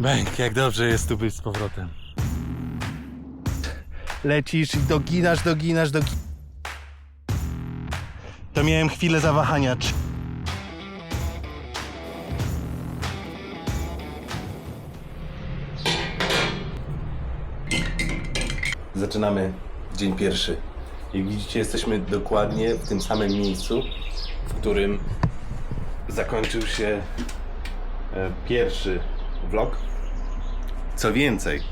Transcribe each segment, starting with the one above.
Bęk, jak dobrze jest tu być z powrotem. Lecisz i doginasz, doginasz, doginasz. To miałem chwilę zawahania. Czy... Zaczynamy dzień pierwszy. Jak widzicie, jesteśmy dokładnie w tym samym miejscu, w którym zakończył się e, pierwszy vlog. Co więcej,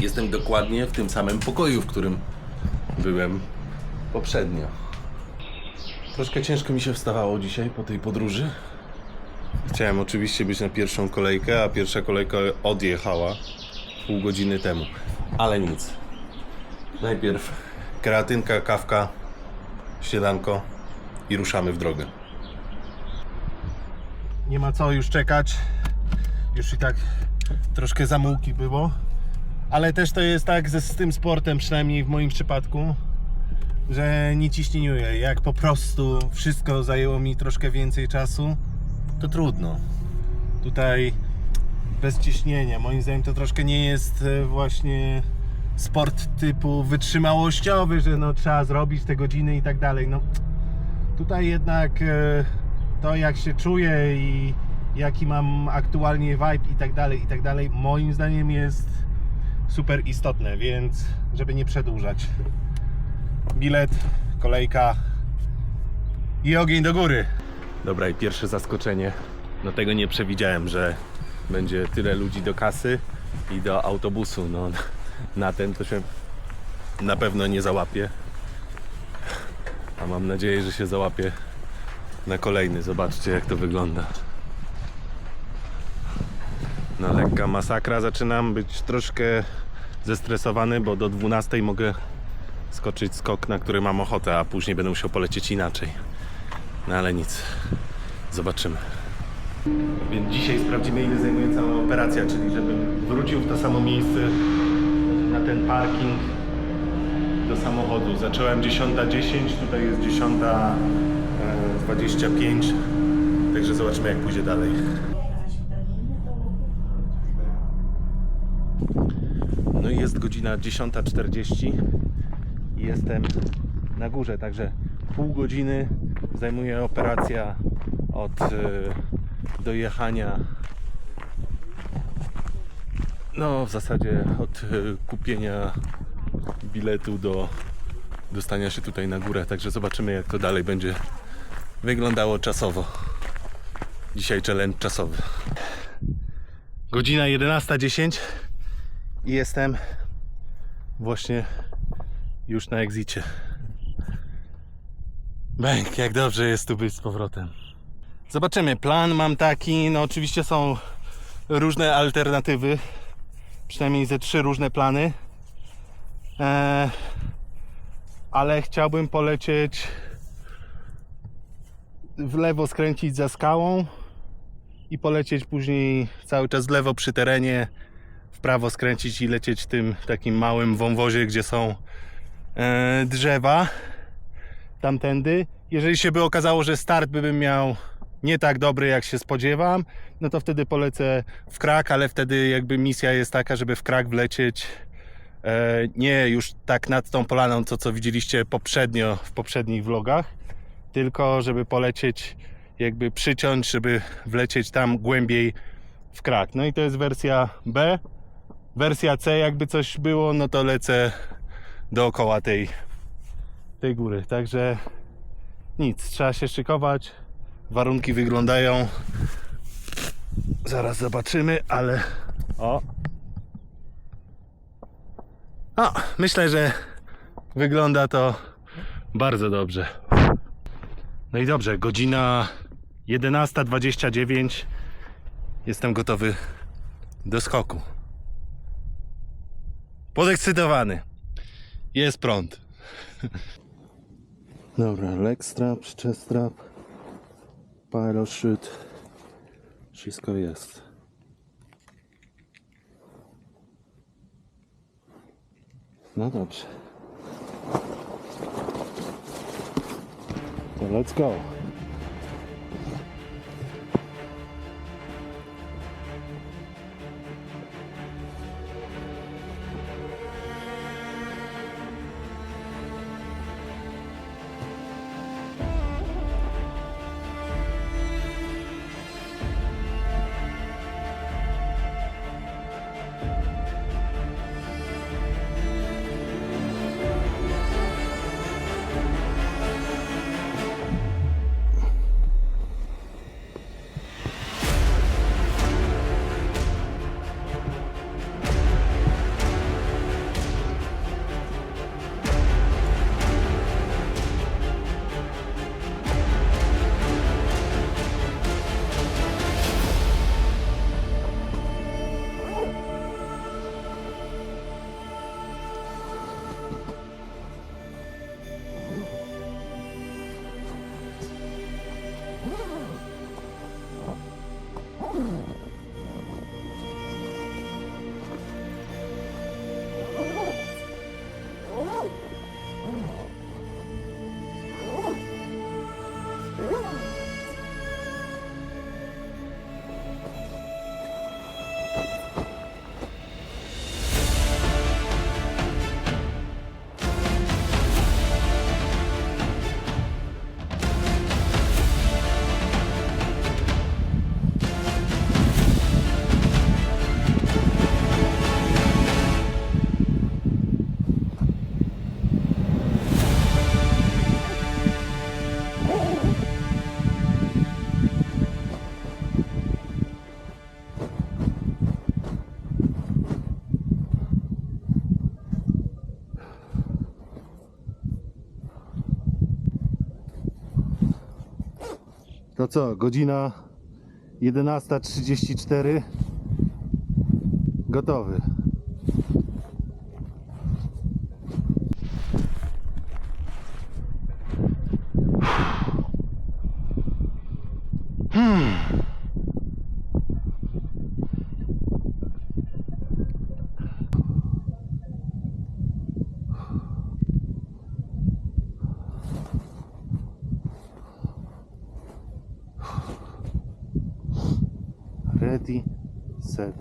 jestem dokładnie w tym samym pokoju, w którym byłem poprzednio. Troszkę ciężko mi się wstawało dzisiaj po tej podróży. Chciałem oczywiście być na pierwszą kolejkę, a pierwsza kolejka odjechała pół godziny temu. Ale nic. Najpierw kreatynka, kawka, śniadanko i ruszamy w drogę. Nie ma co już czekać. Już i tak troszkę zamułki było. Ale też to jest tak ze, z tym sportem, przynajmniej w moim przypadku, że nie ciśnieniuję. Jak po prostu wszystko zajęło mi troszkę więcej czasu, to trudno. Tutaj bez ciśnienia. Moim zdaniem to troszkę nie jest e, właśnie sport typu wytrzymałościowy, że no trzeba zrobić te godziny i tak dalej. No tutaj jednak e, to jak się czuję i jaki mam aktualnie vibe i tak dalej, i tak dalej, moim zdaniem jest super istotne, więc żeby nie przedłużać. Bilet, kolejka i ogień do góry. Dobra, i pierwsze zaskoczenie. No tego nie przewidziałem, że będzie tyle ludzi do kasy i do autobusu. No, na ten to się na pewno nie załapie. A mam nadzieję, że się załapie na kolejny. Zobaczcie, jak to wygląda. No, lekka masakra. Zaczynam być troszkę zestresowany, bo do 12 mogę skoczyć skok, na który mam ochotę, a później będę musiał polecieć inaczej. No ale nic. Zobaczymy. Więc dzisiaj sprawdzimy, ile zajmuje cała operacja, czyli żebym wrócił w to samo miejsce na ten parking do samochodu. Zacząłem 10.10, tutaj jest 10.25. Także zobaczymy, jak pójdzie dalej. No i jest godzina 10.40 i jestem na górze, także pół godziny zajmuje operacja od e, dojechania. No w zasadzie od e, kupienia biletu do dostania się tutaj na górę, także zobaczymy jak to dalej będzie wyglądało czasowo. Dzisiaj challenge czasowy. Godzina 11.10 i jestem właśnie Już na egzicie. Bęk, jak dobrze jest tu być z powrotem. Zobaczymy. Plan mam taki, no oczywiście są różne alternatywy. Przynajmniej ze trzy różne plany. Eee, ale chciałbym polecieć w lewo skręcić za skałą i polecieć później cały czas w lewo przy terenie, prawo skręcić i lecieć tym takim małym wąwozie, gdzie są e, drzewa tamtędy. Jeżeli się by okazało, że start by bym miał nie tak dobry, jak się spodziewam, no to wtedy polecę w krak, ale wtedy jakby misja jest taka, żeby w krak wlecieć e, nie już tak nad tą polaną, co co widzieliście poprzednio w poprzednich vlogach, tylko żeby polecieć, jakby przyciąć, żeby wlecieć tam głębiej w krak. No i to jest wersja B. Wersja C, jakby coś było, no to lecę dookoła tej, tej góry. Także nic, trzeba się szykować. Warunki wyglądają. Zaraz zobaczymy, ale. O. O, myślę, że wygląda to bardzo dobrze. No i dobrze, godzina 11.29. Jestem gotowy do skoku. Podekscytowany. Jest prąd. Dobra, leg strap, chest strap, parachute. Wszystko jest. No dobrze. To let's go. To co, godzina 11.34. Gotowy. party set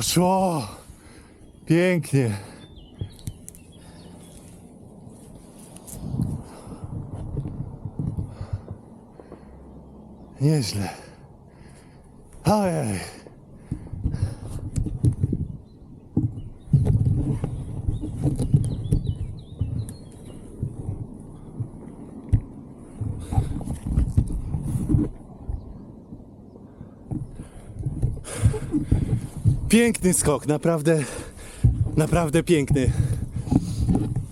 Poszło! Pięknie. Nieźle. Ojej. Piękny skok, naprawdę, naprawdę piękny.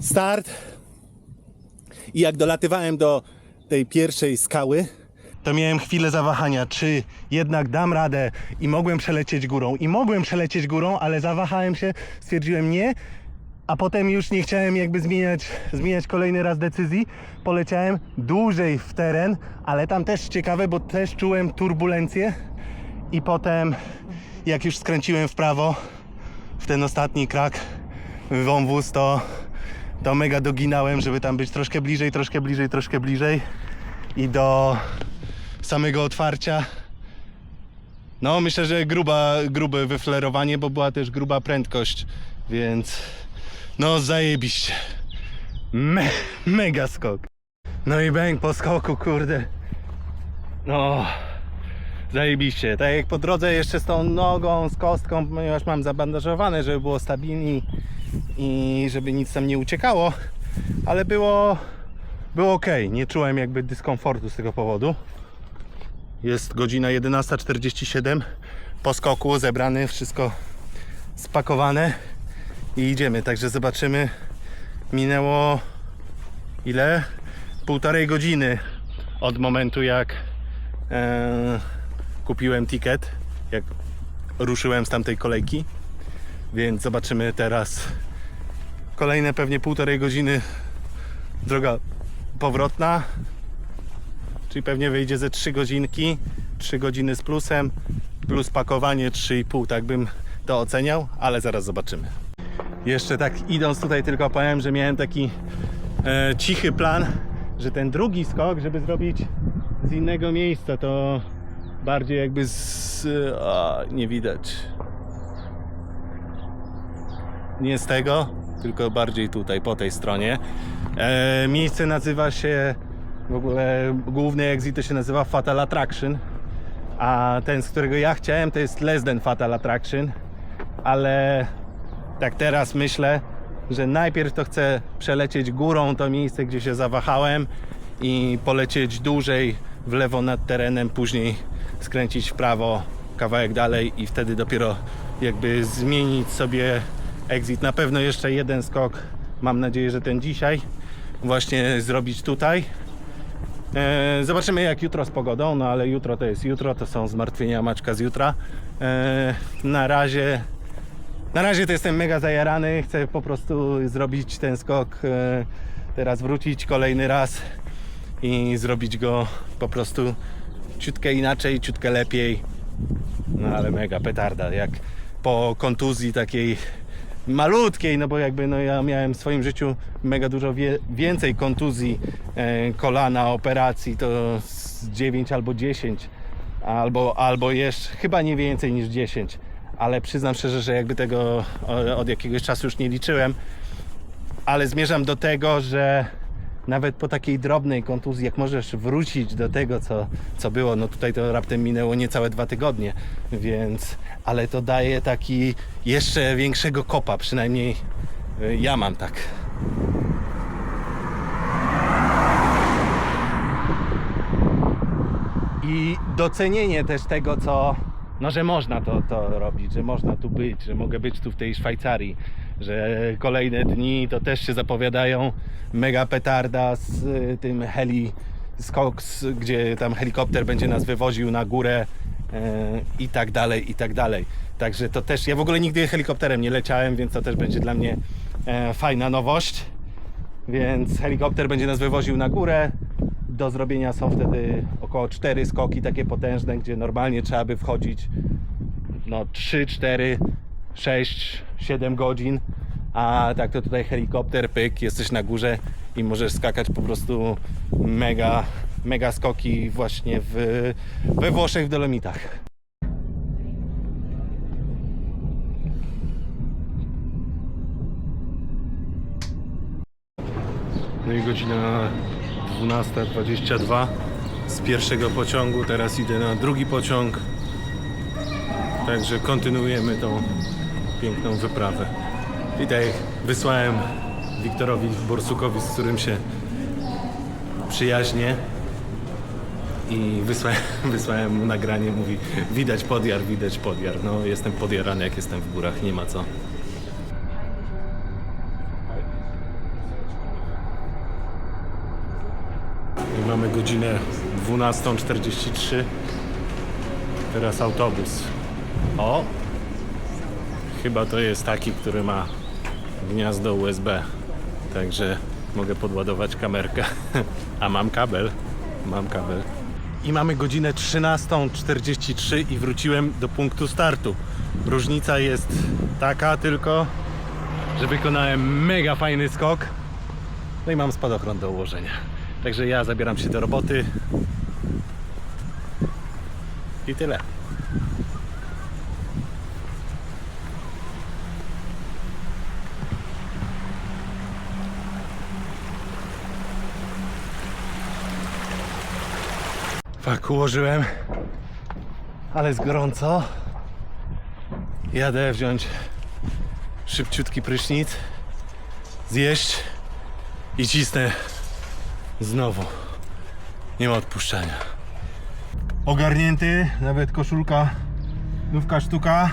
Start. I jak dolatywałem do tej pierwszej skały, to miałem chwilę zawahania, czy jednak dam radę i mogłem przelecieć górą. I mogłem przelecieć górą, ale zawahałem się, stwierdziłem nie, a potem już nie chciałem jakby zmieniać, zmieniać kolejny raz decyzji. Poleciałem dłużej w teren, ale tam też ciekawe, bo też czułem turbulencję i potem jak już skręciłem w prawo w ten ostatni krak wąwóz, to, to mega doginałem, żeby tam być troszkę bliżej, troszkę bliżej, troszkę bliżej i do samego otwarcia no myślę, że gruba, grube wyflerowanie, bo była też gruba prędkość, więc no zajebiście. Me, mega skok. No i bęk po skoku, kurde. No, Zajebiście. Tak jak po drodze jeszcze z tą nogą, z kostką, ponieważ mam zabandażowane, żeby było stabilniej i żeby nic tam nie uciekało, ale było, było ok. Nie czułem jakby dyskomfortu z tego powodu. Jest godzina 11.47 po skoku, zebrany, wszystko spakowane i idziemy. Także zobaczymy. Minęło ile? Półtorej godziny od momentu jak e, kupiłem ticket, jak ruszyłem z tamtej kolejki. Więc zobaczymy teraz kolejne pewnie półtorej godziny droga powrotna. Czyli pewnie wyjdzie ze 3 godzinki, 3 godziny z plusem, plus pakowanie 3,5, tak bym to oceniał, ale zaraz zobaczymy. Jeszcze tak idąc tutaj tylko powiem, że miałem taki e, cichy plan, że ten drugi skok, żeby zrobić z innego miejsca, to bardziej jakby z... A, nie widać. Nie z tego, tylko bardziej tutaj, po tej stronie. E, miejsce nazywa się, w ogóle główny exit to się nazywa Fatal Attraction, a ten, z którego ja chciałem, to jest Less Than Fatal Attraction, ale tak teraz myślę, że najpierw to chcę przelecieć górą to miejsce, gdzie się zawahałem i polecieć dłużej w lewo nad terenem, później skręcić w prawo kawałek dalej i wtedy dopiero jakby zmienić sobie exit. Na pewno jeszcze jeden skok, mam nadzieję, że ten dzisiaj właśnie zrobić tutaj. E, zobaczymy jak jutro z pogodą, no ale jutro to jest jutro, to są zmartwienia maczka z jutra. E, na razie na razie to jestem mega zajarany, chcę po prostu zrobić ten skok, e, teraz wrócić kolejny raz i zrobić go po prostu ciutkę inaczej, ciutkę lepiej. No ale mega petarda, jak po kontuzji takiej malutkiej, no bo jakby no ja miałem w swoim życiu mega dużo wie, więcej kontuzji e, kolana, operacji, to z 9 albo 10 albo, albo jeszcze, chyba nie więcej niż 10 ale przyznam szczerze, że jakby tego od jakiegoś czasu już nie liczyłem, ale zmierzam do tego, że nawet po takiej drobnej kontuzji, jak możesz wrócić do tego, co, co było, no tutaj to raptem minęło niecałe dwa tygodnie, więc, ale to daje taki jeszcze większego kopa, przynajmniej y, ja mam tak. I docenienie też tego, co, no, że można to, to robić, że można tu być, że mogę być tu w tej Szwajcarii, że kolejne dni to też się zapowiadają mega petarda z y, tym heli z- gdzie tam helikopter będzie nas wywoził na górę e, i tak dalej, i tak dalej. Także to też, ja w ogóle nigdy helikopterem nie leciałem, więc to też będzie dla mnie e, fajna nowość. Więc helikopter będzie nas wywoził na górę. Do zrobienia są wtedy około 4 skoki takie potężne, gdzie normalnie trzeba by wchodzić no 3, 4, 6, 7 godzin. A tak to tutaj helikopter, pyk, jesteś na górze i możesz skakać po prostu mega, mega skoki właśnie w, we Włoszech w Dolomitach. No i godzina 12.22 z pierwszego pociągu. Teraz idę na drugi pociąg. Także kontynuujemy tą piękną wyprawę. I tak wysłałem Wiktorowi Borsukowi, z którym się przyjaźnię i wysłałem, wysłałem mu nagranie, mówi widać podjar, widać podjar. No jestem podjarany jak jestem w górach, nie ma co. I mamy godzinę 12.43. Teraz autobus. O! Chyba to jest taki, który ma gniazdo USB. Także mogę podładować kamerkę. A mam kabel. Mam kabel. I mamy godzinę 13.43 i wróciłem do punktu startu. Różnica jest taka tylko, że wykonałem mega fajny skok. No i mam spadochron do ułożenia. Także ja zabieram się do roboty. I tyle. Fak, ułożyłem. Ale jest gorąco. Jadę wziąć szybciutki prysznic, zjeść i cisnę znowu. Nie ma odpuszczania. Ogarnięty, nawet koszulka, nówka sztuka.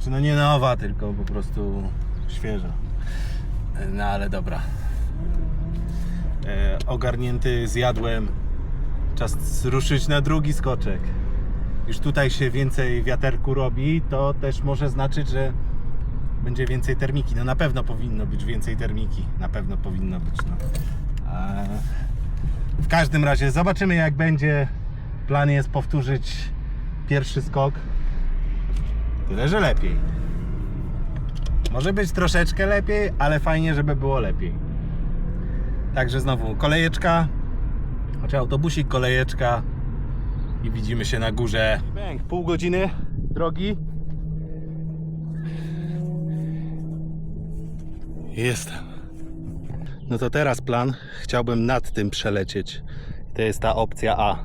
Czy no nie nowa, tylko po prostu świeża. No ale dobra. E, ogarnięty, zjadłem. Czas ruszyć na drugi skoczek. Już tutaj się więcej wiaterku robi, to też może znaczyć, że będzie więcej termiki. No na pewno powinno być więcej termiki. Na pewno powinno być. No. W każdym razie zobaczymy jak będzie. Plan jest powtórzyć pierwszy skok. Tyle, że lepiej. Może być troszeczkę lepiej, ale fajnie, żeby było lepiej. Także znowu kolejeczka, znaczy autobusik, kolejeczka i widzimy się na górze. Bęk, pół godziny drogi. Jestem. No to teraz plan. Chciałbym nad tym przelecieć. To jest ta opcja A.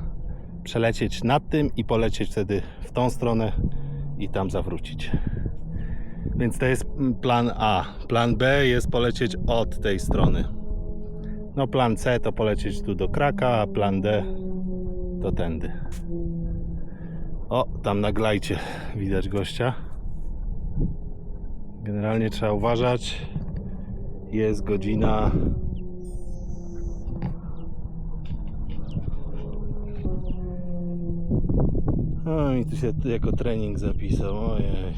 Przelecieć nad tym i polecieć wtedy w tą stronę i tam zawrócić. Więc to jest plan A. Plan B jest polecieć od tej strony. No plan C to polecieć tu do Kraka, a plan D to tędy. O, tam na glajcie widać gościa. Generalnie trzeba uważać. Jest godzina O, mi tu się jako trening zapisał. Ojej.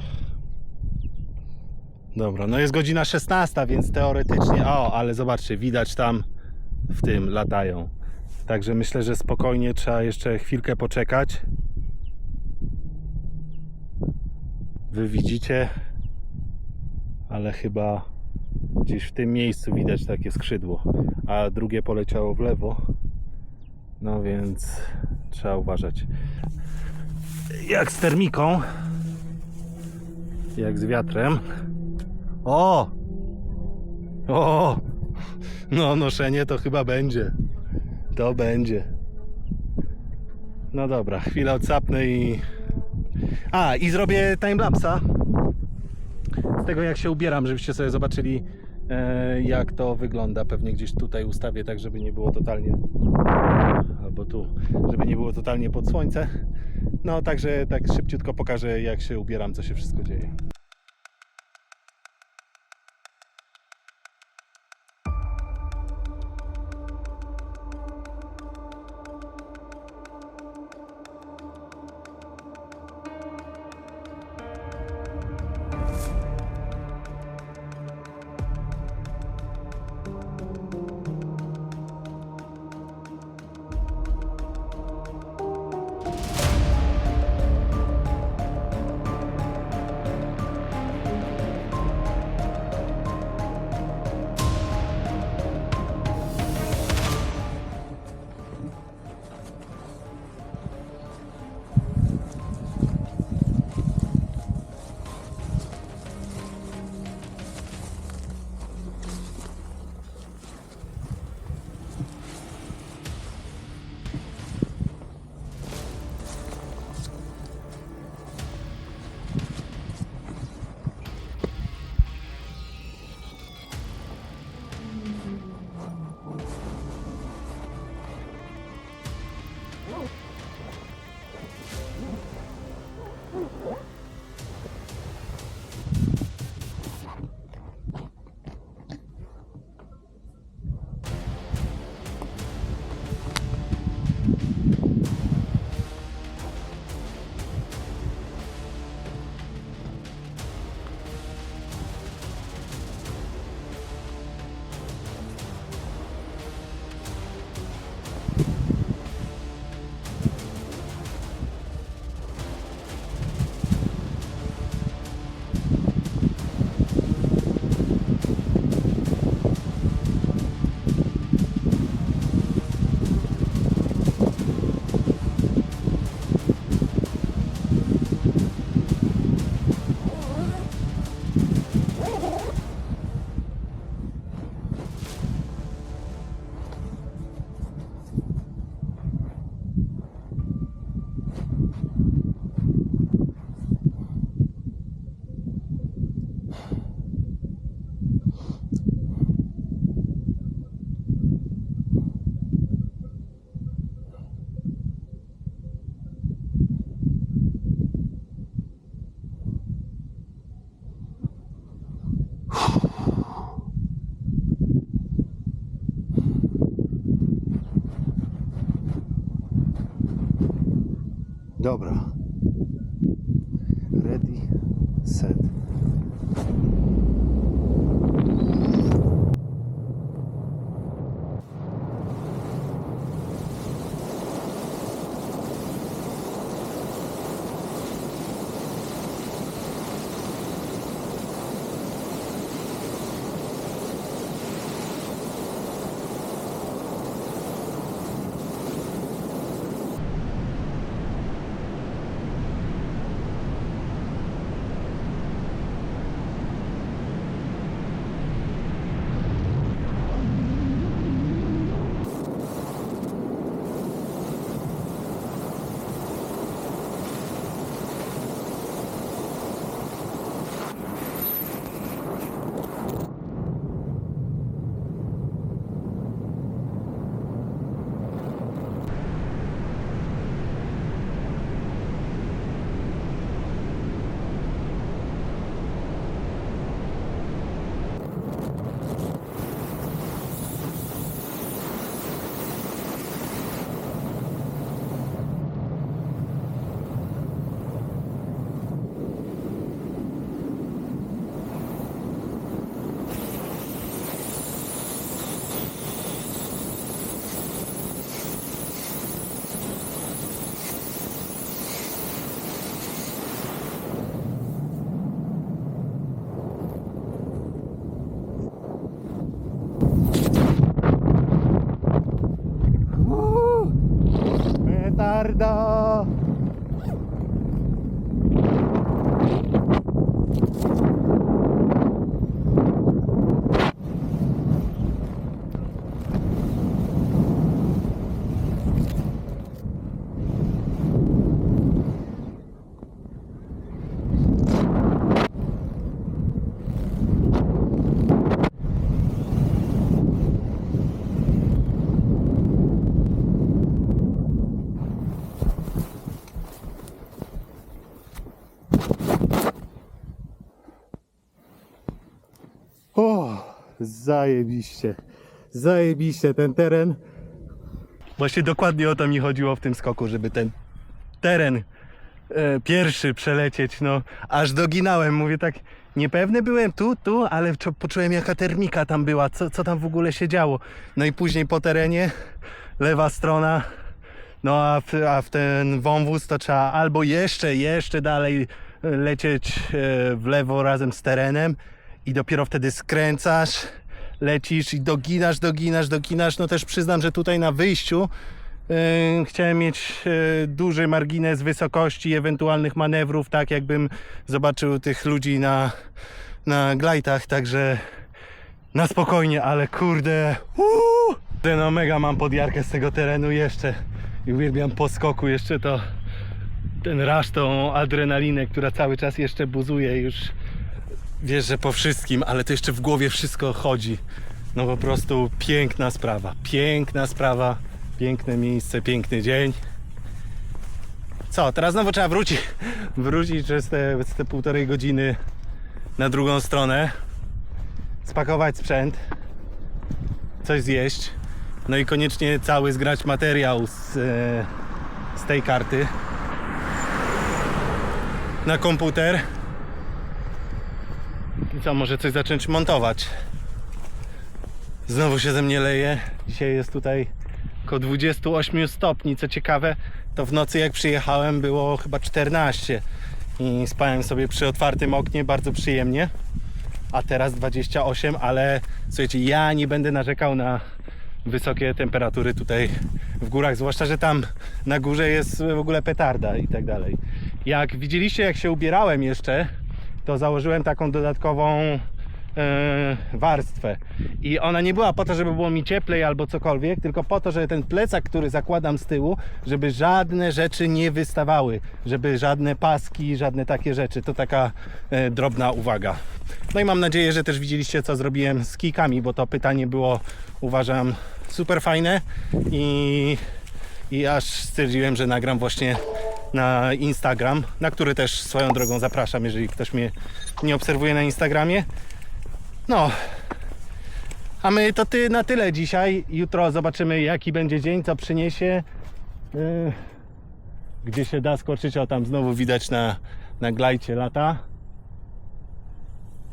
Dobra, no jest godzina 16, więc teoretycznie. O, ale zobaczcie, widać tam w tym latają. Także myślę, że spokojnie trzeba jeszcze chwilkę poczekać. Wy widzicie, ale chyba gdzieś w tym miejscu widać takie skrzydło, a drugie poleciało w lewo. No więc trzeba uważać. Jak z termiką, jak z wiatrem. O! O! No, noszenie to chyba będzie. To będzie. No dobra, chwilę odsapnę i. A, i zrobię timelapsa z tego jak się ubieram, żebyście sobie zobaczyli e, jak to wygląda. Pewnie gdzieś tutaj ustawię tak, żeby nie było totalnie albo tu, żeby nie było totalnie pod słońce. No także tak szybciutko pokażę jak się ubieram, co się wszystko dzieje. Dobra. Zajebiście. Zajebiście ten teren. Właśnie dokładnie o to mi chodziło w tym skoku, żeby ten teren e, pierwszy przelecieć, no aż doginałem, mówię tak, niepewny byłem tu, tu, ale poczułem jaka termika tam była, co, co tam w ogóle się działo. No i później po terenie, lewa strona, no a w, a w ten wąwóz to trzeba albo jeszcze, jeszcze dalej e, lecieć e, w lewo razem z terenem i dopiero wtedy skręcasz, lecisz i doginasz, doginasz, doginasz. No też przyznam, że tutaj na wyjściu e, chciałem mieć e, duży margines wysokości ewentualnych manewrów, tak jakbym zobaczył tych ludzi na, na glajtach, także na spokojnie, ale kurde, uuu, no mega mam podjarkę z tego terenu jeszcze. I uwielbiam po skoku jeszcze to ten rasz, tą adrenalinę, która cały czas jeszcze buzuje już wiesz, że po wszystkim, ale to jeszcze w głowie wszystko chodzi. No po prostu piękna sprawa, piękna sprawa, piękne miejsce, piękny dzień. Co, teraz znowu trzeba wrócić, wrócić przez te, te półtorej godziny na drugą stronę, spakować sprzęt, coś zjeść, no i koniecznie cały zgrać materiał z, e, z tej karty na komputer. I co, może coś zacząć montować. Znowu się ze mnie leje. Dzisiaj jest tutaj około 28 stopni. Co ciekawe, to w nocy jak przyjechałem było chyba 14 i spałem sobie przy otwartym oknie bardzo przyjemnie. A teraz 28, ale słuchajcie, ja nie będę narzekał na wysokie temperatury tutaj w górach, zwłaszcza, że tam na górze jest w ogóle petarda i tak dalej. Jak widzieliście, jak się ubierałem jeszcze, to założyłem taką dodatkową e, warstwę. I ona nie była po to, żeby było mi cieplej albo cokolwiek, tylko po to, żeby ten plecak, który zakładam z tyłu, żeby żadne rzeczy nie wystawały, żeby żadne paski, żadne takie rzeczy. To taka e, drobna uwaga. No i mam nadzieję, że też widzieliście, co zrobiłem z kijkami, bo to pytanie było, uważam, super fajne i i aż stwierdziłem, że nagram właśnie na Instagram, na który też swoją drogą zapraszam, jeżeli ktoś mnie nie obserwuje na Instagramie. No, a my to ty na tyle dzisiaj. Jutro zobaczymy, jaki będzie dzień, co przyniesie. Yy, gdzie się da skoczyć, o tam znowu widać na, na glajcie lata.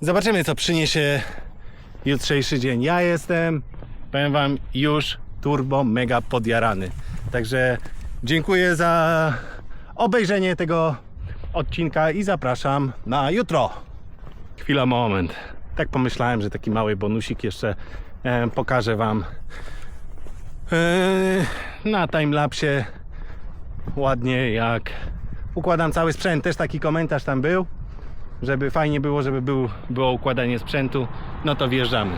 Zobaczymy co przyniesie jutrzejszy dzień. Ja jestem, powiem wam, już turbo mega podjarany. Także dziękuję za obejrzenie tego odcinka i zapraszam na jutro. Chwila, moment. Tak pomyślałem, że taki mały bonusik jeszcze e, pokażę wam e, na timelapsie ładnie jak układam cały sprzęt. Też taki komentarz tam był, żeby fajnie było, żeby był, było układanie sprzętu. No to wjeżdżamy.